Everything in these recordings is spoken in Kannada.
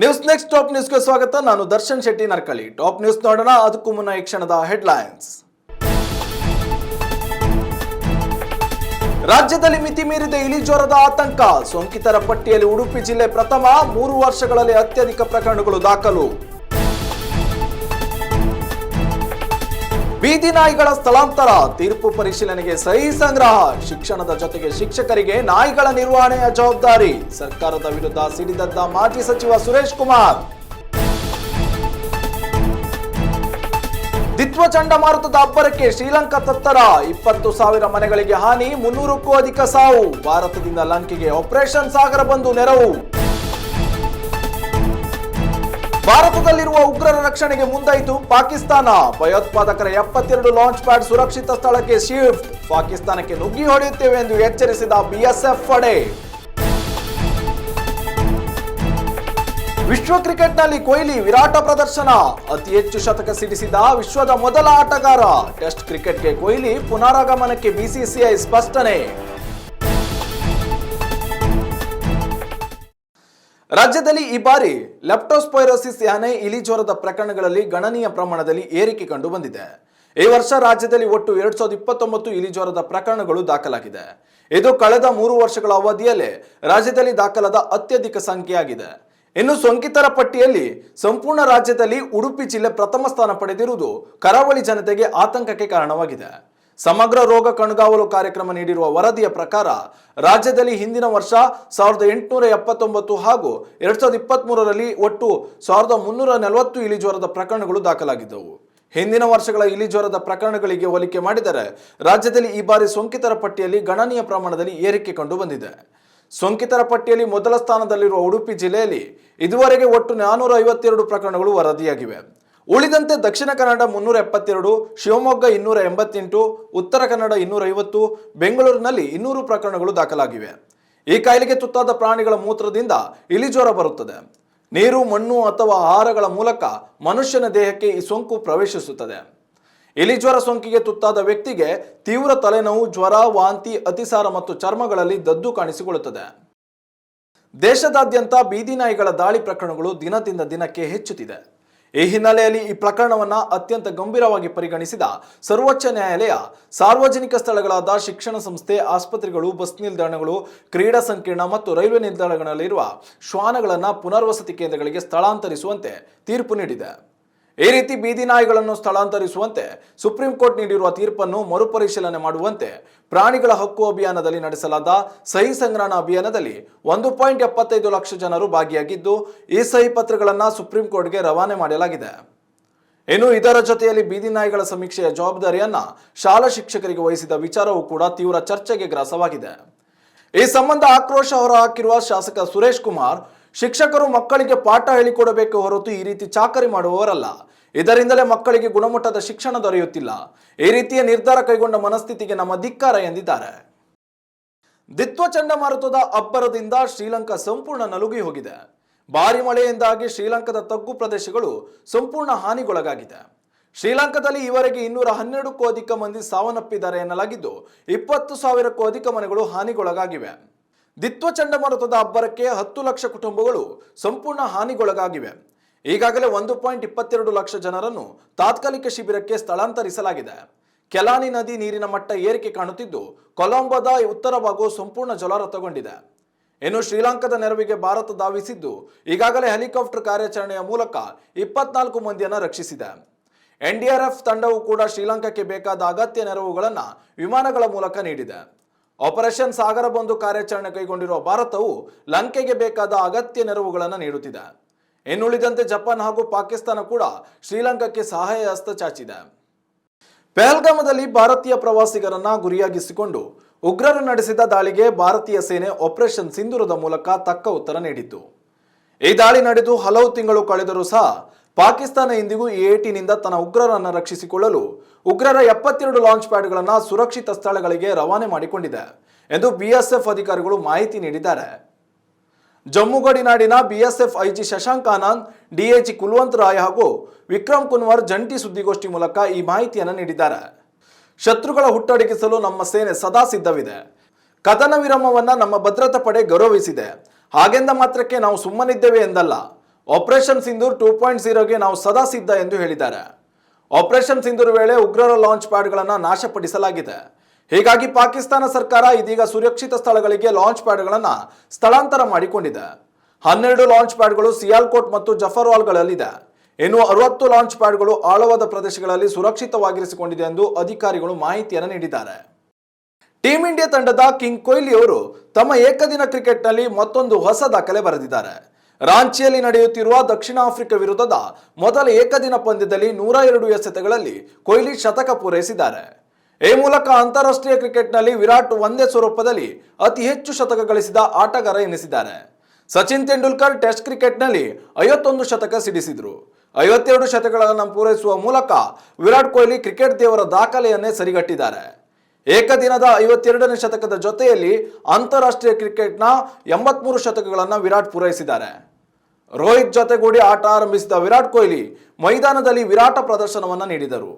ನ್ಯೂಸ್ ನೆಕ್ಸ್ಟ್ ಟಾಪ್ ನ್ಯೂಸ್ಗೆ ಸ್ವಾಗತ. ನಾನು ದರ್ಶನ್ ಶೆಟ್ಟಿ ನರ್ಕಳಿ ಟಾಪ್ ನ್ಯೂಸ್ ನೋಡೋಣ. ಅದಕ್ಕೂ ಮುನ್ನ ಈ ಕ್ಷಣದ ಹೆಡ್ಲೈನ್ಸ್ ರಾಜ್ಯದಲ್ಲಿ ಮಿತಿ ಮೀರಿದ ಇಲಿ ಜ್ವರದ ಆತಂಕ. ಸೋಂಕಿತರ ಪಟ್ಟಿಯಲ್ಲಿ ಉಡುಪಿ ಜಿಲ್ಲೆ ಪ್ರಥಮ. ಮೂರು ವರ್ಷಗಳಲ್ಲಿ ಅತ್ಯಧಿಕ ಪ್ರಕರಣಗಳು ದಾಖಲು. ಬೀದಿ ನಾಯಿಗಳ ಸ್ಥಳಾಂತರ. ತೀರ್ಪು ಪರಿಶೀಲನೆಗೆ ಸಹಿ ಸಂಗ್ರಹ. ಶಿಕ್ಷಣದ ಜೊತೆಗೆ ಶಿಕ್ಷಕರಿಗೆ ನಾಯಿಗಳ ನಿರ್ವಹಣೆಯ ಜವಾಬ್ದಾರಿ. ಸರ್ಕಾರದ ವಿರುದ್ಧ ಸಿಡಿದದ್ದ ಮಾಜಿ ಸಚಿವ ಸುರೇಶ್ ಕುಮಾರ್. ದಿತ್ವ ಚಂಡಮಾರುತದ ಅಬ್ಬರಕ್ಕೆ ಶ್ರೀಲಂಕಾ ತತ್ತರ. ಇಪ್ಪತ್ತು ಸಾವಿರ ಮನೆಗಳಿಗೆ ಹಾನಿ, ಮುನ್ನೂರಕ್ಕೂ ಅಧಿಕ ಸಾವು. ಭಾರತದಿಂದ ಲಂಕೆಗೆ ಆಪರೇಷನ್ ಸಾಗರ ಬಂದು ನೆರವು. ಭಾರತದಲ್ಲಿರುವ ಉಗ್ರರ ರಕ್ಷಣೆಗೆ ಮುಂದಾಯಿತು ಪಾಕಿಸ್ತಾನ. ಭಯೋತ್ಪಾದಕರ ಎಪ್ಪತ್ತೆರಡು ಲಾಂಚ್ ಪ್ಯಾಡ್ ಸುರಕ್ಷಿತ ಸ್ಥಳಕ್ಕೆ ಶಿಫ್ಟ್ ಪಾಕಿಸ್ತಾನಕ್ಕೆ ನುಗ್ಗಿ ಹೊಡೆಯುತ್ತೇವೆ ಎಂದು ಎಚ್ಚರಿಸಿದ ಬಿಎಸ್ಎಫ್ ಪಡೆ. ವಿಶ್ವ ಕ್ರಿಕೆಟ್ನಲ್ಲಿ ಕೊಹ್ಲಿ ವಿರಾಟ ಪ್ರದರ್ಶನ. ಅತಿ ಹೆಚ್ಚು ಶತಕ ಸಿಡಿಸಿದ ವಿಶ್ವದ ಮೊದಲ ಆಟಗಾರ. ಟೆಸ್ಟ್ ಕ್ರಿಕೆಟ್ಗೆ ಕೊಹ್ಲಿ ಪುನರಾಗಮನಕ್ಕೆ ಬಿಸಿಸಿಐ ಸ್ಪಷ್ಟನೆ. ರಾಜ್ಯದಲ್ಲಿ ಈ ಬಾರಿ ಲೆಪ್ಟೋಸ್ಪೈರೋಸಿಸ್ ಯಾನೆ ಇಲಿ ಜ್ವರದ ಪ್ರಕರಣಗಳಲ್ಲಿ ಗಣನೀಯ ಪ್ರಮಾಣದಲ್ಲಿ ಏರಿಕೆ ಕಂಡು ಬಂದಿದೆ. ಈ ವರ್ಷ ರಾಜ್ಯದಲ್ಲಿ ಒಟ್ಟು ಎರಡ್ ಸಾವಿರದ ಇಪ್ಪತ್ತೊಂಬತ್ತು ಇಲಿ ಜ್ವರದ ಪ್ರಕರಣಗಳು ದಾಖಲಾಗಿದೆ. ಇದು ಕಳೆದ ಮೂರು ವರ್ಷಗಳ ಅವಧಿಯಲ್ಲೇ ರಾಜ್ಯದಲ್ಲಿ ದಾಖಲಾದ ಅತ್ಯಧಿಕ ಸಂಖ್ಯೆಯಾಗಿದೆ. ಇನ್ನು ಸೋಂಕಿತರ ಪಟ್ಟಿಯಲ್ಲಿ ಸಂಪೂರ್ಣ ರಾಜ್ಯದಲ್ಲಿ ಉಡುಪಿ ಜಿಲ್ಲೆ ಪ್ರಥಮ ಸ್ಥಾನ ಪಡೆದಿರುವುದು ಕರಾವಳಿ ಜನತೆಗೆ ಆತಂಕಕ್ಕೆ ಕಾರಣವಾಗಿದೆ. ಸಮಗ್ರ ರೋಗ ಕಣ್ಗಾವಲು ಕಾರ್ಯಕ್ರಮ ನೀಡಿರುವ ವರದಿಯ ಪ್ರಕಾರ ರಾಜ್ಯದಲ್ಲಿ ಹಿಂದಿನ ವರ್ಷ ಸಾವಿರದ ಎಂಟುನೂರ ಎಪ್ಪತ್ತೊಂಬತ್ತು ಹಾಗೂ ಎರಡ್ ಸಾವಿರದ ಇಪ್ಪತ್ತ್ ಮೂರರಲ್ಲಿ ಒಟ್ಟು ಸಾವಿರದ ಮುನ್ನೂರ ನಲವತ್ತು ಇಲಿಜ್ವರದ ಪ್ರಕರಣಗಳು ದಾಖಲಾಗಿದ್ದವು. ಹಿಂದಿನ ವರ್ಷಗಳ ಇಲಿಜ್ವರದ ಪ್ರಕರಣಗಳಿಗೆ ಹೋಲಿಕೆ ಮಾಡಿದರೆ ರಾಜ್ಯದಲ್ಲಿ ಈ ಬಾರಿ ಸೋಂಕಿತರ ಪಟ್ಟಿಯಲ್ಲಿ ಗಣನೀಯ ಪ್ರಮಾಣದಲ್ಲಿ ಏರಿಕೆ ಕಂಡು ಬಂದಿದೆ. ಸೋಂಕಿತರ ಪಟ್ಟಿಯಲ್ಲಿ ಮೊದಲ ಸ್ಥಾನದಲ್ಲಿರುವ ಉಡುಪಿ ಜಿಲ್ಲೆಯಲ್ಲಿ ಇದುವರೆಗೆ ಒಟ್ಟು ನಾನೂರ ಐವತ್ತೆರಡು ಪ್ರಕರಣಗಳು ವರದಿಯಾಗಿವೆ. ಉಳಿದಂತೆ ದಕ್ಷಿಣ ಕನ್ನಡ ಮುನ್ನೂರ ಎಪ್ಪತ್ತೆರಡು, ಶಿವಮೊಗ್ಗ ಇನ್ನೂರ ಎಂಬತ್ತೆಂಟು, ಉತ್ತರ ಕನ್ನಡ ಇನ್ನೂರ ಐವತ್ತು, ಬೆಂಗಳೂರಿನಲ್ಲಿ ಇನ್ನೂರು ಪ್ರಕರಣಗಳು ದಾಖಲಾಗಿವೆ. ಈ ಕಾಯಿಲೆಗೆ ತುತ್ತಾದ ಪ್ರಾಣಿಗಳ ಮೂತ್ರದಿಂದ ಇಲಿಜ್ವರ ಬರುತ್ತದೆ. ನೀರು, ಮಣ್ಣು ಅಥವಾ ಆಹಾರಗಳ ಮೂಲಕ ಮನುಷ್ಯನ ದೇಹಕ್ಕೆ ಈ ಸೋಂಕು ಪ್ರವೇಶಿಸುತ್ತದೆ. ಇಲಿಜ್ವರ ಸೋಂಕಿಗೆ ತುತ್ತಾದ ವ್ಯಕ್ತಿಗೆ ತೀವ್ರ ತಲೆನೋವು, ಜ್ವರ, ವಾಂತಿ, ಅತಿಸಾರ ಮತ್ತು ಚರ್ಮಗಳಲ್ಲಿ ದದ್ದು ಕಾಣಿಸಿಕೊಳ್ಳುತ್ತದೆ. ದೇಶದಾದ್ಯಂತ ಬೀದಿ ನಾಯಿಗಳ ದಾಳಿ ಪ್ರಕರಣಗಳು ದಿನದಿಂದ ದಿನಕ್ಕೆ ಹೆಚ್ಚುತ್ತಿದೆ. ಈ ಹಿನ್ನೆಲೆಯಲ್ಲಿ ಈ ಪ್ರಕರಣವನ್ನು ಅತ್ಯಂತ ಗಂಭೀರವಾಗಿ ಪರಿಗಣಿಸಿದ ಸರ್ವೋಚ್ಚ ನ್ಯಾಯಾಲಯ, ಸಾರ್ವಜನಿಕ ಸ್ಥಳಗಳಾದ ಶಿಕ್ಷಣ ಸಂಸ್ಥೆ, ಆಸ್ಪತ್ರೆಗಳು, ಬಸ್ ನಿಲ್ದಾಣಗಳು, ಕ್ರೀಡಾ ಸಂಕೀರ್ಣ ಮತ್ತು ರೈಲ್ವೆ ನಿಲ್ದಾಣಗಳಲ್ಲಿರುವ ಶ್ವಾನಗಳನ್ನು ಪುನರ್ವಸತಿ ಕೇಂದ್ರಗಳಿಗೆ ಸ್ಥಳಾಂತರಿಸುವಂತೆ ತೀರ್ಪು ನೀಡಿದೆ. ಈ ರೀತಿ ಬೀದಿ ನಾಯಿಗಳನ್ನು ಸ್ಥಳಾಂತರಿಸುವಂತೆ ಸುಪ್ರೀಂ ಕೋರ್ಟ್ ನೀಡಿರುವ ತೀರ್ಪನ್ನು ಮರುಪರಿಶೀಲನೆ ಮಾಡುವಂತೆ ಪ್ರಾಣಿಗಳ ಹಕ್ಕು ಅಭಿಯಾನದಲ್ಲಿ ನಡೆಸಲಾದ ಸಹಿ ಸಂಗ್ರಹಣ ಅಭಿಯಾನದಲ್ಲಿ ಒಂದು ಪಾಯಿಂಟ್ ಎಪ್ಪತ್ತೈದು ಲಕ್ಷ ಜನರು ಭಾಗಿಯಾಗಿದ್ದು, ಈ ಸಹಿ ಪತ್ರಗಳನ್ನು ಸುಪ್ರೀಂ ಕೋರ್ಟ್ಗೆ ರವಾನೆ ಮಾಡಲಾಗಿದೆ. ಇನ್ನು ಇದರ ಜೊತೆಯಲ್ಲಿ ಬೀದಿ ನಾಯಿಗಳ ಸಮೀಕ್ಷೆಯ ಜವಾಬ್ದಾರಿಯನ್ನ ಶಾಲಾ ಶಿಕ್ಷಕರಿಗೆ ವಹಿಸಿದ ವಿಚಾರವೂ ಕೂಡ ತೀವ್ರ ಚರ್ಚೆಗೆ ಗ್ರಾಸವಾಗಿದೆ. ಈ ಸಂಬಂಧ ಆಕ್ರೋಶ ಹೊರಹಾಕಿರುವ ಶಾಸಕ ಸುರೇಶ್ ಕುಮಾರ್ ಶಿಕ್ಷಕರು ಮಕ್ಕಳಿಗೆ ಪಾಠ ಹೇಳಿಕೊಡಬೇಕು ಹೊರತು ಈ ರೀತಿ ಚಾಕರಿ ಮಾಡುವವರಲ್ಲ. ಇದರಿಂದಲೇ ಮಕ್ಕಳಿಗೆ ಗುಣಮಟ್ಟದ ಶಿಕ್ಷಣ ದೊರೆಯುತ್ತಿಲ್ಲ. ಈ ರೀತಿಯ ನಿರ್ಧಾರ ಕೈಗೊಂಡ ಮನಸ್ಥಿತಿಗೆ ನಮ್ಮ ಧಿಕ್ಕಾರ ಎಂದಿದ್ದಾರೆ. ದಿತ್ವ ಚಂಡಮಾರುತದ ಅಬ್ಬರದಿಂದ ಶ್ರೀಲಂಕಾ ಸಂಪೂರ್ಣ ನಲುಗಿ ಹೋಗಿದೆ. ಭಾರಿ ಮಳೆಯಿಂದಾಗಿ ಶ್ರೀಲಂಕಾದ ತಗ್ಗು ಪ್ರದೇಶಗಳು ಸಂಪೂರ್ಣ ಹಾನಿಗೊಳಗಾಗಿದೆ. ಶ್ರೀಲಂಕಾದಲ್ಲಿ ಈವರೆಗೆ ಇನ್ನೂರ ಹನ್ನೆರಡಕ್ಕೂ ಅಧಿಕ ಮಂದಿ ಸಾವನ್ನಪ್ಪಿದ್ದಾರೆ ಎನ್ನಲಾಗಿದ್ದು, ಇಪ್ಪತ್ತು ಸಾವಿರಕ್ಕೂ ಅಧಿಕ ಮನೆಗಳು ಹಾನಿಗೊಳಗಾಗಿವೆ. ದಿತ್ವ ಚಂಡಮಾರುತದ ಅಬ್ಬರಕ್ಕೆ ಹತ್ತು ಲಕ್ಷ ಕುಟುಂಬಗಳು ಸಂಪೂರ್ಣ ಹಾನಿಗೊಳಗಾಗಿವೆ. ಈಗಾಗಲೇ ಒಂದು ಪಾಯಿಂಟ್ ಇಪ್ಪತ್ತೆರಡು ಲಕ್ಷ ಜನರನ್ನು ತಾತ್ಕಾಲಿಕ ಶಿಬಿರಕ್ಕೆ ಸ್ಥಳಾಂತರಿಸಲಾಗಿದೆ. ಕೆಲಾನಿ ನದಿ ನೀರಿನ ಮಟ್ಟ ಏರಿಕೆ ಕಾಣುತ್ತಿದ್ದು, ಕೊಲಂಬೋದ ಉತ್ತರ ಭಾಗವು ಸಂಪೂರ್ಣ ಜಲಾರತಗೊಂಡಿದೆ ಇನ್ನು ಶ್ರೀಲಂಕಾದ ನೆರವಿಗೆ ಭಾರತ ಧಾವಿಸಿದ್ದು, ಈಗಾಗಲೇ ಹೆಲಿಕಾಪ್ಟರ್ ಕಾರ್ಯಾಚರಣೆಯ ಮೂಲಕ ಇಪ್ಪತ್ನಾಲ್ಕು ಮಂದಿಯನ್ನು ರಕ್ಷಿಸಿದೆ. ಎನ್ಡಿಆರ್ಎಫ್ ತಂಡವು ಕೂಡ ಶ್ರೀಲಂಕಾಕ್ಕೆ ಬೇಕಾದ ಅಗತ್ಯ ನೆರವುಗಳನ್ನು ವಿಮಾನಗಳ ಮೂಲಕ ನೀಡಿದೆ. ಆಪರೇಷನ್ ಸಾಗರ ಬಂದು ಕಾರ್ಯಾಚರಣೆ ಕೈಗೊಂಡಿರುವ ಭಾರತವು ಲಂಕೆಗೆ ಬೇಕಾದ ಅಗತ್ಯ ನೆರವುಗಳನ್ನು ನೀಡುತ್ತಿದೆ. ಇನ್ನುಳಿದಂತೆ ಜಪಾನ್ ಹಾಗೂ ಪಾಕಿಸ್ತಾನ ಕೂಡ ಶ್ರೀಲಂಕಾಕ್ಕೆ ಸಹಾಯ ಹಸ್ತ ಚಾಚಿದೆ. ಪೆಹಲ್ಗಾಮದಲ್ಲಿ ಭಾರತೀಯ ಪ್ರವಾಸಿಗರನ್ನ ಗುರಿಯಾಗಿಸಿಕೊಂಡು ಉಗ್ರರು ನಡೆಸಿದ ದಾಳಿಗೆ ಭಾರತೀಯ ಸೇನೆ ಆಪರೇಷನ್ ಸಿಂಧೂರದ ಮೂಲಕ ತಕ್ಕ ಉತ್ತರ ನೀಡಿತು ಈ ದಾಳಿ ನಡೆದು ಹಲವು ತಿಂಗಳು ಕಳೆದರೂ ಸಹ ಪಾಕಿಸ್ತಾನ ಇಂದಿಗೂ ಏಟಿನಿಂದ ತನ್ನ ಉಗ್ರರನ್ನು ರಕ್ಷಿಸಿಕೊಳ್ಳಲು ಉಗ್ರರ ಎಪ್ಪತ್ತೆರಡು ಲಾಂಚ್ ಪ್ಯಾಡ್ಗಳನ್ನು ಸುರಕ್ಷಿತ ಸ್ಥಳಗಳಿಗೆ ರವಾನೆ ಮಾಡಿಕೊಂಡಿದೆ ಎಂದು ಬಿಎಸ್ಎಫ್ ಅಧಿಕಾರಿಗಳು ಮಾಹಿತಿ ನೀಡಿದ್ದಾರೆ. Jammu ಗಡಿನಾಡಿನ BSF IG Shashank Anand DIG Kulwant Rai ಹಾಗೂ ವಿಕ್ರಮ್ ಕುನ್ವರ್ ಜಂಟಿ ಸುದ್ದಿಗೋಷ್ಠಿ ಮೂಲಕ ಈ ಮಾಹಿತಿಯನ್ನು ನೀಡಿದ್ದಾರೆ. ಶತ್ರುಗಳ ಹುಟ್ಟಡಗಿಸಲು ನಮ್ಮ ಸೇನೆ ಸದಾ ಸಿದ್ಧವಿದೆ. ಕದನ ವಿರಮವನ್ನು ನಮ್ಮ ಭದ್ರತಾ ಪಡೆ ಗೌರವಿಸಿದೆ. ಹಾಗೆಂದ ಮಾತ್ರಕ್ಕೆ ನಾವು ಸುಮ್ಮನಿದ್ದೇವೆ ಎಂದಲ್ಲ. ಆಪರೇಷನ್ ಸಿಂಧೂರ್ ಟೂ ಪಾಯಿಂಟ್ ಜೀರೋಗೆ ನಾವು ಸದಾ ಸಿದ್ಧ ಎಂದು ಹೇಳಿದ್ದಾರೆ. ಆಪರೇಷನ್ ಸಿಂಧೂರ್ ವೇಳೆ ಉಗ್ರರ ಲಾಂಚ್ ಪ್ಯಾಡ್ಗಳನ್ನು ನಾಶಪಡಿಸಲಾಗಿದೆ. ಹೀಗಾಗಿ ಪಾಕಿಸ್ತಾನ ಸರ್ಕಾರ ಇದೀಗ ಸುರಕ್ಷಿತ ಸ್ಥಳಗಳಿಗೆ ಲಾಂಚ್ ಪ್ಯಾಡ್ಗಳನ್ನು ಸ್ಥಳಾಂತರ ಮಾಡಿಕೊಂಡಿದೆ. ಹನ್ನೆರಡು ಲಾಂಚ್ ಪ್ಯಾಡ್ಗಳು ಸಿಯಾಲ್ಕೋಟ್ ಮತ್ತು ಜಫರ್ವಾಲ್ಗಳಲ್ಲಿದೆ ಇನ್ನು ಅರವತ್ತು ಲಾಂಚ್ ಪ್ಯಾಡ್ಗಳು ಆಳವಾದ ಪ್ರದೇಶಗಳಲ್ಲಿ ಸುರಕ್ಷಿತವಾಗಿರಿಸಿಕೊಂಡಿದೆ ಎಂದು ಅಧಿಕಾರಿಗಳು ಮಾಹಿತಿಯನ್ನು ನೀಡಿದ್ದಾರೆ. ಟೀಂ ಇಂಡಿಯಾ ತಂಡದ ಕಿಂಗ್ ಕೊಹ್ಲಿ ಅವರು ತಮ್ಮ ಏಕದಿನ ಕ್ರಿಕೆಟ್ನಲ್ಲಿ ಮತ್ತೊಂದು ಹೊಸ ದಾಖಲೆ ಬರೆದಿದ್ದಾರೆ. ರಾಂಚಿಯಲ್ಲಿ ನಡೆಯುತ್ತಿರುವ ದಕ್ಷಿಣ ಆಫ್ರಿಕಾ ವಿರುದ್ಧದ ಮೊದಲ ಏಕದಿನ ಪಂದ್ಯದಲ್ಲಿ ನೂರ ಎರಡು ಎಸೆತಗಳಲ್ಲಿ ಕೊಹ್ಲಿ ಶತಕ ಪೂರೈಸಿದ್ದಾರೆ. ಈ ಮೂಲಕ ಅಂತಾರಾಷ್ಟ್ರೀಯ ಕ್ರಿಕೆಟ್ನಲ್ಲಿ ವಿರಾಟ್ ಒಂದೇ ಸ್ವರೂಪದಲ್ಲಿ ಅತಿ ಹೆಚ್ಚು ಶತಕ ಗಳಿಸಿದ ಆಟಗಾರ ಎನಿಸಿದ್ದಾರೆ. ಸಚಿನ್ ತೆಂಡೂಲ್ಕರ್ ಟೆಸ್ಟ್ ಕ್ರಿಕೆಟ್ನಲ್ಲಿ ಐವತ್ತೊಂದು ಶತಕ ಸಿಡಿಸಿದ್ರು. ಐವತ್ತೆರಡು ಶತಕಗಳನ್ನು ಪೂರೈಸುವ ಮೂಲಕ ವಿರಾಟ್ ಕೊಹ್ಲಿ ಕ್ರಿಕೆಟ್ ದೇವರ ದಾಖಲೆಯನ್ನೇ ಸರಿಗಟ್ಟಿದ್ದಾರೆ. ಏಕದಿನದ ಐವತ್ತೆರಡನೇ ಶತಕದ ಜೊತೆಯಲ್ಲಿ ಅಂತಾರಾಷ್ಟ್ರೀಯ ಕ್ರಿಕೆಟ್ನ ಎಂಬತ್ಮೂರು ಶತಕಗಳನ್ನು ವಿರಾಟ್ ಪೂರೈಸಿದ್ದಾರೆ. ರೋಹಿತ್ ಜೊತೆಗೂಡಿ ಆಟ ಆರಂಭಿಸಿದ ವಿರಾಟ್ ಕೊಹ್ಲಿ ಮೈದಾನದಲ್ಲಿ ವಿರಾಟ ಪ್ರದರ್ಶನವನ್ನು ನೀಡಿದರು.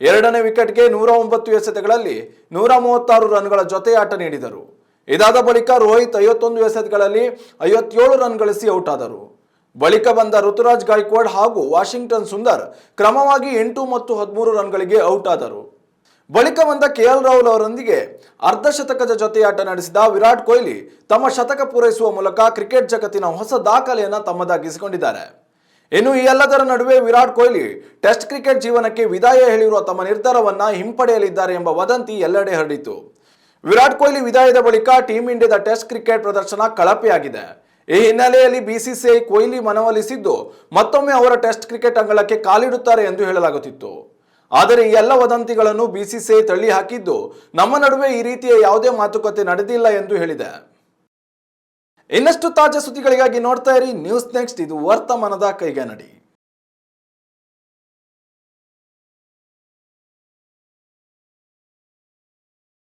ಎರಡನೇ ವಿಕೆಟ್ಗೆ ನೂರ ಒಂಬತ್ತು ಎಸೆತಗಳಲ್ಲಿ ನೂರ ಮೂವತ್ತಾರು ರನ್ಗಳ ಜೊತೆ ಆಟ ನೀಡಿದರು. ಇದಾದ ಬಳಿಕ ರೋಹಿತ್ ಐವತ್ತೊಂದು ಎಸೆತಗಳಲ್ಲಿ ಐವತ್ತೇಳು ರನ್ ಗಳಿಸಿ ಔಟ್ ಆದರು. ಬಳಿಕ ಬಂದ ಋತುರಾಜ್ ಗಾಯಕ್ವಾಡ್ ಹಾಗೂ ವಾಷಿಂಗ್ಟನ್ ಸುಂದರ್ ಕ್ರಮವಾಗಿ ಎಂಟು ಮತ್ತು ಹದಿಮೂರು ರನ್ಗಳಿಗೆ ಔಟ್ ಆದರು. ಬಳಿಕ ಬಂದ ಕೆಎಲ್ ರಾಹುಲ್ ಅವರೊಂದಿಗೆ ಅರ್ಧ ಶತಕದ ಜೊತೆಯಾಟ ನಡೆಸಿದ ವಿರಾಟ್ ಕೊಹ್ಲಿ ತಮ್ಮ ಶತಕ ಪೂರೈಸುವ ಮೂಲಕ ಕ್ರಿಕೆಟ್ ಜಗತ್ತಿನ ಹೊಸ ದಾಖಲೆಯನ್ನು ತಮ್ಮದಾಗಿಸಿಕೊಂಡಿದ್ದಾರೆ. ಇನ್ನು ಈ ಎಲ್ಲದರ ನಡುವೆ ವಿರಾಟ್ ಕೊಹ್ಲಿ ಟೆಸ್ಟ್ ಕ್ರಿಕೆಟ್ ಜೀವನಕ್ಕೆ ವಿದಾಯ ಹೇಳಿರುವ ತಮ್ಮ ನಿರ್ಧಾರವನ್ನ ಹಿಂಪಡೆಯಲಿದ್ದಾರೆ ಎಂಬ ವದಂತಿ ಎಲ್ಲೆಡೆ ಹರಡಿತು. ವಿರಾಟ್ ಕೊಹ್ಲಿ ವಿದಾಯದ ಬಳಿಕ ಟೀಂ ಇಂಡಿಯಾದ ಟೆಸ್ಟ್ ಕ್ರಿಕೆಟ್ ಪ್ರದರ್ಶನ ಕಳಪೆಯಾಗಿದೆ. ಈ ಹಿನ್ನೆಲೆಯಲ್ಲಿ ಬಿಸಿಸಿಐ ಕೊಹ್ಲಿ ಮನವೊಲಿಸಿದ್ದು ಮತ್ತೊಮ್ಮೆ ಅವರ ಟೆಸ್ಟ್ ಕ್ರಿಕೆಟ್ ಅಂಗಳಕ್ಕೆ ಕಾಲಿಡುತ್ತಾರೆ ಎಂದು ಹೇಳಲಾಗುತ್ತಿತ್ತು. ಆದರೆ ಈ ಎಲ್ಲ ವದಂತಿಗಳನ್ನು ಬಿಸಿಸಿಐ ತಳ್ಳಿ ಹಾಕಿದ್ದು ನಮ್ಮ ನಡುವೆ ಈ ರೀತಿಯ ಯಾವುದೇ ಮಾತುಕತೆ ನಡೆದಿಲ್ಲ ಎಂದು ಹೇಳಿದೆ. ಇನ್ನಷ್ಟು ತಾಜಾ ಸುದ್ದಿಗಳಿಗಾಗಿ ನೋಡ್ತಾ ಇರಿ. News next. ಇದು ವರ್ತಮಾನದ ಕೈಗೆ ನಡಿ.